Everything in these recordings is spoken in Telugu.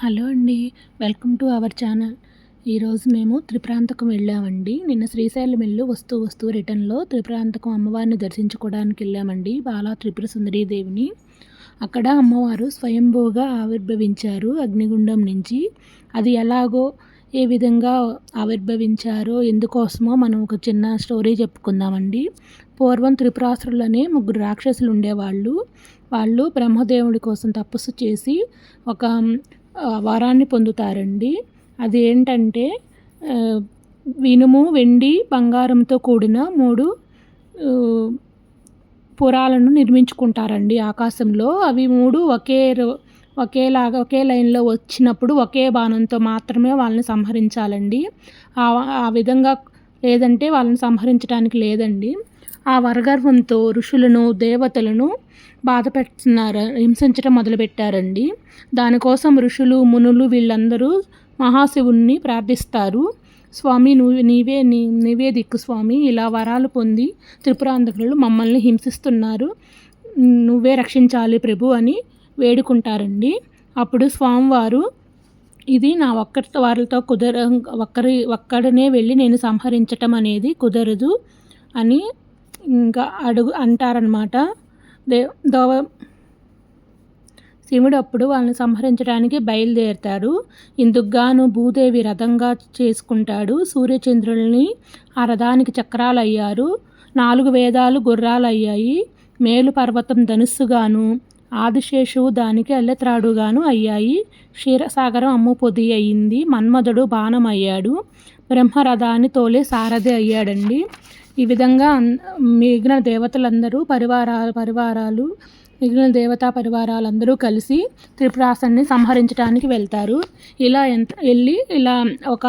హలో అండి వెల్కమ్ టు అవర్ ఛానల్. ఈరోజు మేము త్రిప్రాంతకం వెళ్ళామండి. నిన్న శ్రీశైలం వెళ్ళు వస్తూ వస్తూ రిటర్న్లో త్రిప్రాంతకం అమ్మవారిని దర్శించుకోవడానికి వెళ్ళామండి బాలా త్రిపుర సుందరీదేవిని అక్కడ అమ్మవారు స్వయంభూగా ఆవిర్భవించారు అగ్నిగుండం నుంచి. అది ఎలాగో ఏ విధంగా ఆవిర్భవించారో ఎందుకోసమో మనం ఒక చిన్న స్టోరీ చెప్పుకుందామండి. పూర్వం త్రిపురాసురులనే ముగ్గురు రాక్షసులు ఉండేవాళ్ళు. వాళ్ళు బ్రహ్మదేవుడి కోసం తపస్సు చేసి ఒక వరాన్ని పొందుతారండి. అది ఏంటంటే ఇనుము వెండి బంగారంతో కూడిన మూడు పురాలను నిర్మించుకుంటారండి ఆకాశంలో. అవి మూడు ఒకే ఒకేలాగా ఒకే లైన్లో వచ్చినప్పుడు ఒకే బాణంతో మాత్రమే వాళ్ళని సంహరించాలండి. ఆ విధంగా లేదంటే వాళ్ళని సంహరించడానికి లేదండి. ఆ వరగర్వంతో ఋషులను దేవతలను బాధ పెడుతున్నారు హింసించడం మొదలుపెట్టారండి. దానికోసం ఋషులు మునులు వీళ్ళందరూ మహాశివుణ్ణి ప్రార్థిస్తారు. స్వామి నువ్వు నీవే నీ నీవే దిక్కు స్వామి ఇలా వరాలు పొంది త్రిపురాంధకులు మమ్మల్ని హింసిస్తున్నారు. నువ్వే రక్షించాలి ప్రభు అని వేడుకుంటారండి. అప్పుడు స్వామివారు ఇది నా ఒక్కరి వారితో కుదర ఒక్కరి ఒక్కడనే వెళ్ళి నేను సంహరించటం అనేది కుదరదు అని ఇంకా అడుగు అంటారనమాట దే దోవ శివుడు అప్పుడు వాళ్ళని సంహరించడానికి బయలుదేరుతారు ఇందుకుగాను భూదేవి రథంగా చేసుకుంటాడు. సూర్యచంద్రుల్ని ఆ రథానికి చక్రాలు అయ్యారు నాలుగు వేదాలు గుర్రాలు అయ్యాయి మేలు పర్వతం ధనుస్సుగాను ఆదిశేషువు దానికి అల్లెత్రాడుగాను అయ్యాయి. క్షీరసాగరం అమ్ము పొది అయింది. మన్మధుడు బాణం అయ్యాడు బ్రహ్మరథాన్ని తోలే సారథి అయ్యాడండి. ఈ విధంగా మిగిలిన దేవతలందరూ పరివారాలు పరివారాలు మిగిలిన దేవతా పరివారాలందరూ కలిసి త్రిపురాసన్ని సంహరించడానికి వెళ్తారు. ఇలా ఎంత వెళ్ళి ఇలా ఒక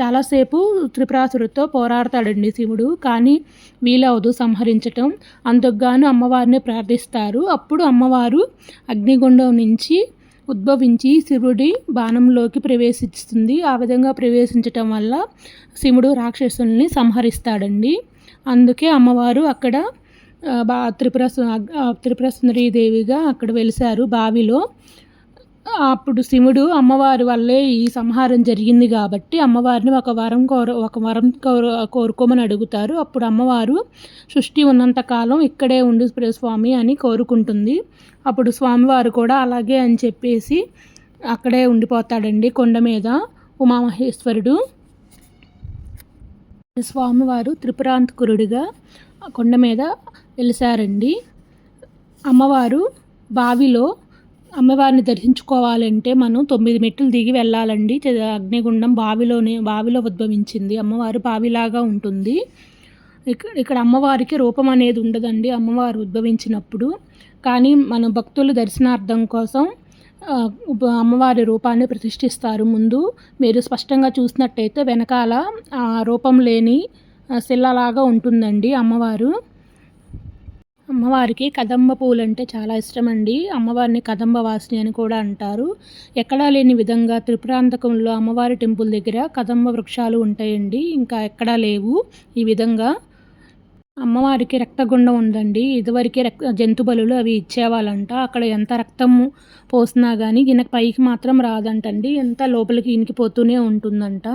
చాలాసేపు త్రిపురాసుడితో పోరాడతాడండి శివుడు. కానీ వీలవదు సంహరించటం. అందుకుగాను అమ్మవారిని ప్రార్థిస్తారు. అప్పుడు అమ్మవారు అగ్నిగుండం నుంచి ఉద్భవించి శివుడి బాణంలోకి ప్రవేశిస్తుంది. ఆ విధంగా ప్రవేశించటం వల్ల శివుడు రాక్షసుల్ని సంహరిస్తాడండి. అందుకే అమ్మవారు అక్కడ బా త్రిపుర త్రిపుర దేవిగా అక్కడ వెలిశారు బావిలో. అప్పుడు శివుడు అమ్మవారి వల్లే ఈ సంహారం జరిగింది కాబట్టి అమ్మవారిని ఒక వరం కోర ఒక వరం కోరు కోరుకోమని అడుగుతారు. అప్పుడు అమ్మవారు సృష్టి ఉన్నంతకాలం ఇక్కడే ఉండు స్వామి అని కోరుకుంటుంది. అప్పుడు స్వామివారు కూడా అలాగే అని చెప్పేసి అక్కడే ఉండిపోతాడండి కొండ మీద ఉమామహేశ్వరుడు. స్వామివారు త్రిపురాంతకురుడిగా కొండ మీద వెలిసారండి. అమ్మవారు బావిలో అమ్మవారిని దర్శించుకోవాలంటే మనం తొమ్మిది మెట్లు దిగి వెళ్ళాలండి. అగ్నిగుండం బావిలోనే బావిలో ఉద్భవించింది. అమ్మవారు బావిలాగా ఉంటుంది. ఇక్కడ ఇక్కడ అమ్మవారికి రూపం అనేది ఉండదండి. అమ్మవారు ఉద్భవించినప్పుడు. కానీ మన భక్తులు దర్శనార్థం కోసం అమ్మవారి రూపాన్ని ప్రతిష్ఠిస్తారు. ముందు మీరు స్పష్టంగా చూసినట్టయితే వెనకాల రూపం లేని శిల్లలాగా ఉంటుందండి అమ్మవారు. అమ్మవారికి కదంబ పూలు అంటే చాలా ఇష్టం అండి అమ్మవారిని కదంబ వాసిని అని కూడా అంటారు. ఎక్కడా లేని విధంగా త్రిపురాంతకంలో అమ్మవారి టెంపుల్ దగ్గర కదంబ వృక్షాలు ఉంటాయండి. ఇంకా ఎక్కడా లేవు. ఈ విధంగా అమ్మవారికి రక్తగుండం ఉందండి. ఇదివరకే రక్త జంతుబలులు అవి ఇచ్చేవాళ్ళంట. అక్కడ ఎంత రక్తం పోసినా కానీ ఈయనకు పైకి మాత్రం రాదంటండి. ఎంత లోపలికి ఇనికిపోతూనే ఉంటుందంట.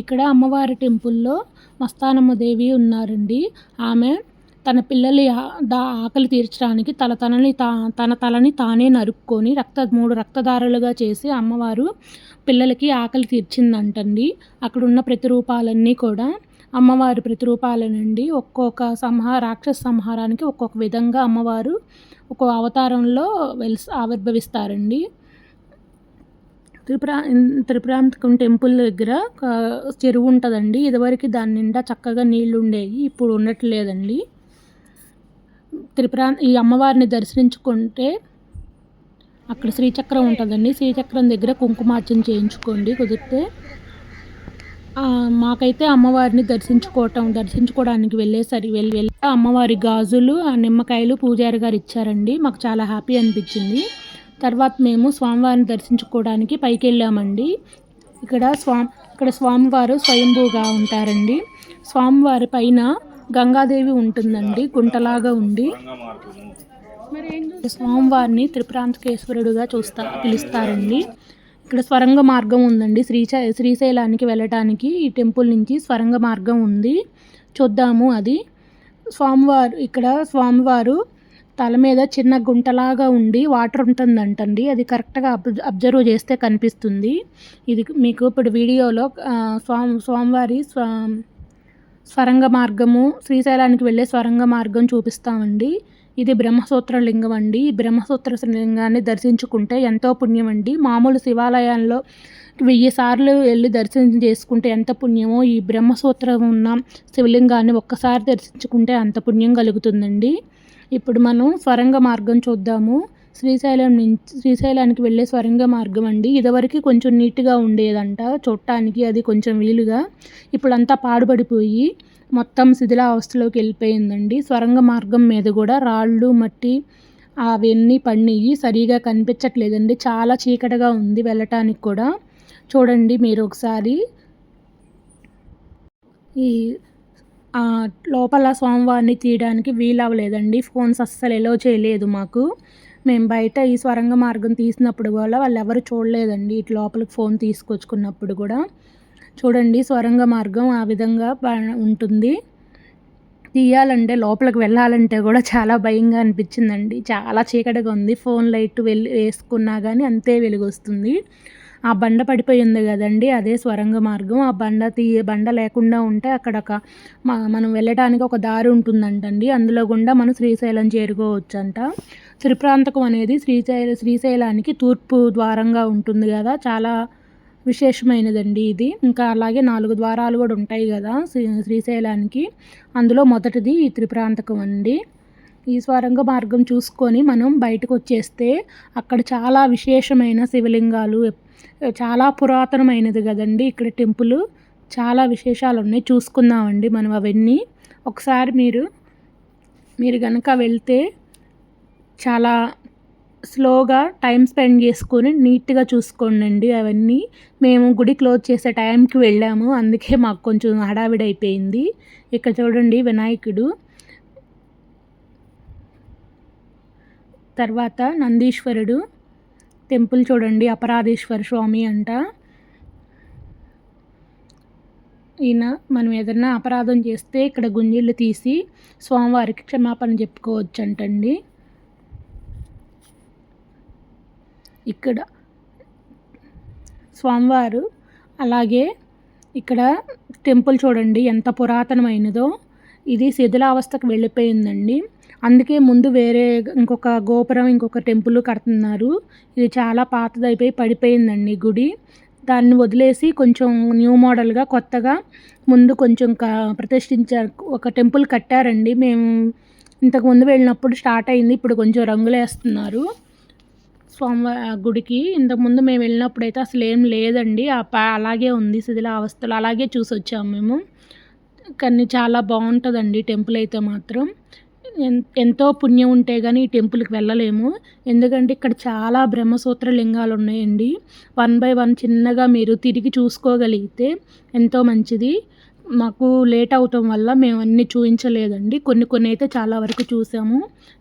ఇక్కడ అమ్మవారి టెంపుల్లో మస్తానమ్మ దేవి ఉన్నారండి. ఆమె తన పిల్లల దా ఆకలి తీర్చడానికి తల తనని తా తన తలని తానే నరుక్కొని రక్త మూడు రక్తదారులుగా చేసి అమ్మవారు పిల్లలకి ఆకలి తీర్చిందంటండి. అక్కడున్న ప్రతిరూపాలన్నీ కూడా అమ్మవారి ప్రతిరూపాలనండి. ఒక్కొక్క సంహార రాక్షస సంహారానికి ఒక్కొక్క విధంగా అమ్మవారు ఒక అవతారంలో వెల్ ఆవిర్భవిస్తారండి. త్రిపుర త్రిపురాంతకం టెంపుల్ దగ్గర చెరువు ఉంటుందండి. ఇదివరకు దాని నిండా చక్కగా నీళ్ళు ఉండేవి ఇప్పుడు ఉండట్లేదండి. త్రిపురా ఈ అమ్మవారిని దర్శించుకుంటే అక్కడ శ్రీచక్రం ఉంటుందండి. శ్రీచక్రం దగ్గర కుంకుమార్చన చేయించుకోండి కుదిరితే. మాకైతే అమ్మవారిని దర్శించుకోవటం దర్శించుకోవడానికి వెళ్ళేసరి వెళ్ళి వెళ్ళి అమ్మవారి గాజులు ఆ నిమ్మకాయలు పూజారి గారు ఇచ్చారండి. మాకు చాలా హ్యాపీ అనిపించింది. తర్వాత మేము స్వామివారిని దర్శించుకోవడానికి పైకి వెళ్ళామండి ఇక్కడ స్వామి ఇక్కడ స్వామివారు స్వయంభూగా ఉంటారండి. స్వామివారి పైన గంగాదేవి ఉంటుందండి గుంటలాగా ఉండి. స్వామివారిని త్రిపురాంతకేశ్వరుడుగా చూస్తా పిలుస్తారండి. ఇక్కడ స్వరంగ మార్గం ఉందండి. శ్రీశై శ్రీశైలానికి వెళ్ళటానికి ఈ టెంపుల్ నుంచి స్వరంగ మార్గం ఉంది. చూద్దాము అది. స్వామివారు ఇక్కడ స్వామివారు తల మీద చిన్న గుంటలాగా ఉండి వాటర్ ఉంటుందంటండి. అది కరెక్ట్గా అబ్ అబ్జర్వ్ చేస్తే కనిపిస్తుంది. ఇది మీకు ఇప్పుడు వీడియోలో స్వామి స్వామివారి స్వా స్వరంగ మార్గము శ్రీశైలానికి వెళ్ళే స్వరంగ మార్గం చూపిస్తామండి. ఇది బ్రహ్మసూత్ర లింగం అండి. ఈ బ్రహ్మసూత్ర లింగాన్ని దర్శించుకుంటే ఎంతో పుణ్యం అండి. మామూలు శివాలయాల్లో వెయ్యి సార్లు వెళ్ళి దర్శనం చేసుకుంటే ఎంత పుణ్యమో ఈ బ్రహ్మసూత్రం ఉన్న శివలింగాన్ని ఒక్కసారి దర్శించుకుంటే అంత పుణ్యం కలుగుతుందండి. ఇప్పుడు మనం స్వరంగ మార్గం చూద్దాము. శ్రీశైలం నుంచి శ్రీశైలానికి వెళ్ళే స్వరంగ మార్గం అండి. ఇదివరకు కొంచెం నీట్గా ఉండేదంట చూడటానికి అది కొంచెం వీలుగా. ఇప్పుడంతా పాడుపడిపోయి మొత్తం శిథిలావస్థలోకి వెళ్ళిపోయిందండి. స్వరంగ మార్గం మీద కూడా రాళ్ళు మట్టి అవన్నీ పడినాయి సరిగా కనిపించట్లేదండి. చాలా చీకటిగా ఉంది వెళ్ళటానికి కూడా. చూడండి మీరు ఒకసారి. ఈ లోపల స్వామివారిని తీయడానికి వీలవ్వలేదండి. ఫోన్స్ అస్సలు ఎలో చేయలేదు మాకు. మేము బయట ఈ స్వరంగ మార్గం తీసినప్పుడు కూడా వాళ్ళు ఎవరు చూడలేదండి. ఇటు లోపలికి ఫోన్ తీసుకొచ్చుకున్నప్పుడు కూడా. చూడండి స్వరంగ మార్గం ఆ విధంగా ఉంటుంది. తీయాలంటే లోపలికి వెళ్ళాలంటే కూడా చాలా భయంగా అనిపించిందండి. చాలా చీకటిగా ఉంది. ఫోన్ లైట్ వెళ్ళి వేసుకున్నా కానీ అంతే వెలుగు వస్తుంది ఆ బండ పడిపోయి ఉంది కదండి అదే స్వరంగ మార్గం. ఆ బండ తీ బండ లేకుండా ఉంటే అక్కడ ఒక మనం వెళ్ళడానికి ఒక దారి ఉంటుందంటండి. అందులో గుండా మనం శ్రీశైలం చేరుకోవచ్చు అంట త్రిప్రాంతకం అనేది శ్రీశైల శ్రీశైలానికి తూర్పు ద్వారంగా ఉంటుంది కదా. చాలా విశేషమైనదండి ఇది. ఇంకా అలాగే నాలుగు ద్వారాలు కూడా ఉంటాయి కదా శ్రీ శ్రీశైలానికి. అందులో మొదటిది ఈ త్రిప్రాంతకం అండి. ఈ స్వరంగ మార్గం చూసుకొని మనం బయటకు వచ్చేస్తే అక్కడ చాలా విశేషమైన శివలింగాలు చాలా పురాతనమైనది కదండి ఇక్కడ టెంపుల్. చాలా విశేషాలు ఉన్నాయి చూసుకుందామండి మనం అవన్నీ. ఒకసారి మీరు మీరు కనుక వెళ్తే చాలా స్లోగా టైం స్పెండ్ చేసుకొని నీట్గా చూసుకోండి అవన్నీ. మేము గుడి క్లోజ్ చేసే టైంకి వెళ్ళాము. అందుకే మాకు కొంచెం హడావిడి అయిపోయింది ఇక్కడ చూడండి వినాయకుడు. తర్వాత నందీశ్వరుడు. టెంపుల్ చూడండి అపరాధేశ్వర స్వామి అంట. ఈయన మనం ఏదైనా అపరాధం చేస్తే ఇక్కడ గుంజిళ్ళు తీసి స్వామివారికి క్షమాపణ చెప్పుకోవచ్చు అంటండి ఇక్కడ స్వామివారు అలాగే ఇక్కడ టెంపుల్ చూడండి ఎంత పురాతనమైనదో. ఇది శిథిలావస్థకు వెళ్ళిపోయిందండి. అందుకే ముందు వేరే ఇంకొక గోపురం ఇంకొక టెంపుల్ కడుతున్నారు. ఇది చాలా పాతదైపోయి పడిపోయిందండి గుడి. దాన్ని వదిలేసి కొంచెం న్యూ మోడల్గా కొత్తగా ముందు కొంచెం క ప్రతిష్ఠించారు ఒక టెంపుల్ కట్టారండి. మేము ఇంతకుముందు వెళ్ళినప్పుడు స్టార్ట్ అయింది ఇప్పుడు కొంచెం రంగులు వేస్తున్నారు స్వామివారి గుడికి ఇంతకుముందు మేము వెళ్ళినప్పుడు అయితే అసలు ఏం లేదండి. అలాగే ఉంది శిథిల అవస్థలు. అలాగే చూసి వచ్చాము మేము. కానీ చాలా బాగుంటుందండి టెంపుల్ అయితే మాత్రం. ఎంతో పుణ్యం ఉంటే కానీ ఈ టెంపుల్కి వెళ్ళలేము. ఎందుకంటే ఇక్కడ చాలా బ్రహ్మసూత్ర లింగాలు ఉన్నాయండి. వన్ బై వన్ చిన్నగా మీరు తిరిగి చూసుకోగలిగితే ఎంతో మంచిది. మాకు లేట్ అవటం వల్ల మేము అన్నీ చూపించలేదండి కొన్ని కొన్ని అయితే చాలా వరకు చూసాము.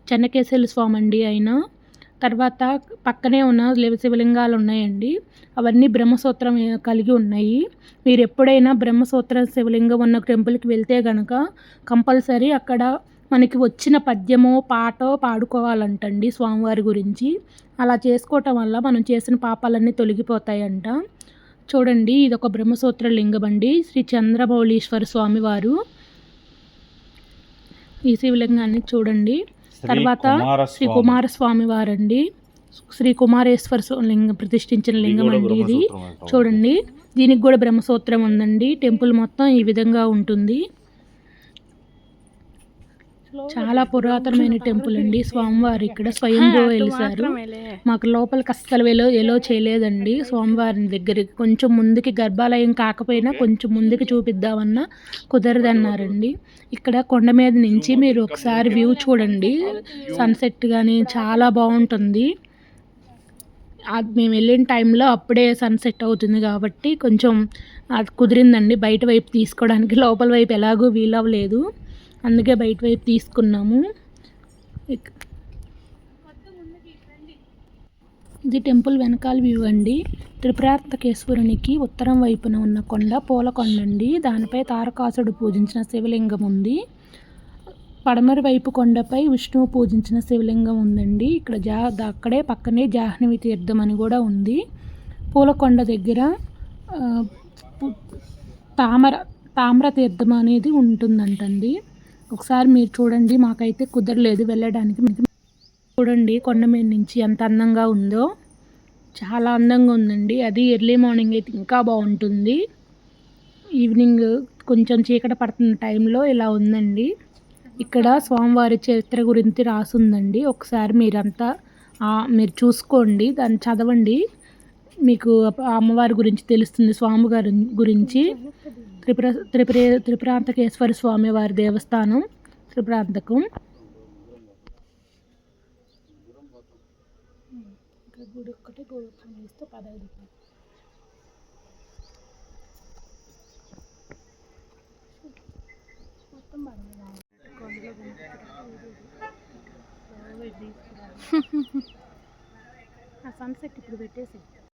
చెన్నకేశ్వర స్వామి అండి అయినా తర్వాత పక్కనే ఉన్న శివలింగాలు ఉన్నాయండి. అవన్నీ బ్రహ్మసూత్రం కలిగి ఉన్నాయి. మీరు ఎప్పుడైనా బ్రహ్మసూత్ర శివలింగం ఉన్న టెంపుల్కి వెళ్తే కనుక కంపల్సరీ అక్కడ మనకి వచ్చిన పద్యమో పాటో పాడుకోవాలంటండి స్వామివారి గురించి. అలా చేసుకోవటం వల్ల మనం చేసిన పాపాలన్నీ తొలగిపోతాయంట. చూడండి ఇది ఒక బ్రహ్మసూత్ర లింగం అండి శ్రీ చంద్రమౌళీశ్వర స్వామివారు. ఈ శివలింగాన్ని చూడండి. తర్వాత శ్రీ కుమారస్వామి. వారండి శ్రీ కుమారేశ్వర లింగం ప్రతిష్ఠించిన లింగం అండి ఇది. చూడండి దీనికి కూడా బ్రహ్మసూత్రం ఉందండి. టెంపుల్ మొత్తం ఈ విధంగా ఉంటుంది. చాలా పురాతనమైన టెంపుల్ అండి. స్వామివారి ఇక్కడ స్వయంభూ వెలిసారు. మాకు లోపలికి అస్సలు వెలో ఎలో చేయలేదండి. స్వామివారి దగ్గరికి కొంచెం ముందుకి గర్భాలయం కాకపోయినా కొంచెం ముందుకి చూపిద్దామన్నా కుదరదన్నారండి. ఇక్కడ కొండ మీద నుంచి మీరు ఒకసారి వ్యూ చూడండి. సన్సెట్ కానీ చాలా బాగుంటుంది. మేము వెళ్ళిన టైంలో అప్పుడే సన్సెట్ అవుతుంది కాబట్టి కొంచెం అది కుదిరిందండి. బయట వైపు తీసుకోవడానికి లోపల వైపు ఎలాగో వీలవ్వలేదు. అందుకే బయట వైపు తీసుకున్నాము. ఇది టెంపుల్ వెనకాల వ్యూ అండి. త్రిపురార్థకేశ్వరునికి ఉత్తరం వైపున ఉన్న కొండ పూలకొండ అండి దానిపై తారకాసుడు పూజించిన శివలింగం ఉంది. పడమర వైపు కొండపై విష్ణువు పూజించిన శివలింగం ఉందండి. ఇక్కడ జా అక్కడే పక్కనే జాహ్నవి తీర్థం అని కూడా ఉంది. పూలకొండ దగ్గర తామర తామ్ర తీర్థం అనేది ఉంటుందంటండి. ఒకసారి మీరు చూడండి మాకైతే కుదరలేదు వెళ్ళడానికి. మీకు చూడండి కొండ మీద నుంచి ఎంత అందంగా ఉందో. చాలా అందంగా ఉందండి. అది ఎర్లీ మార్నింగ్ అయితే ఇంకా బాగుంటుంది. ఈవినింగ్ కొంచెం చీకట పడుతున్న టైంలో ఇలా ఉందండి. ఇక్కడ స్వామివారి చరిత్ర గురించి రాసుందండి. ఒకసారి మీరంతా మీరు చూసుకోండి దాన్ని చదవండి. మీకు అమ్మవారి గురించి తెలుస్తుంది స్వామి గారి గురించి. త్రిపుర త్రిపుర త్రిపురాంతకేశ్వర స్వామి వారి దేవస్థానం త్రిపురాంతకం. గుడి ఒక్కటే గోవర్ధన వేస్తే పదహైదు మొత్తం ఆ సన్సెట్ ఇప్పుడు పెట్టేసి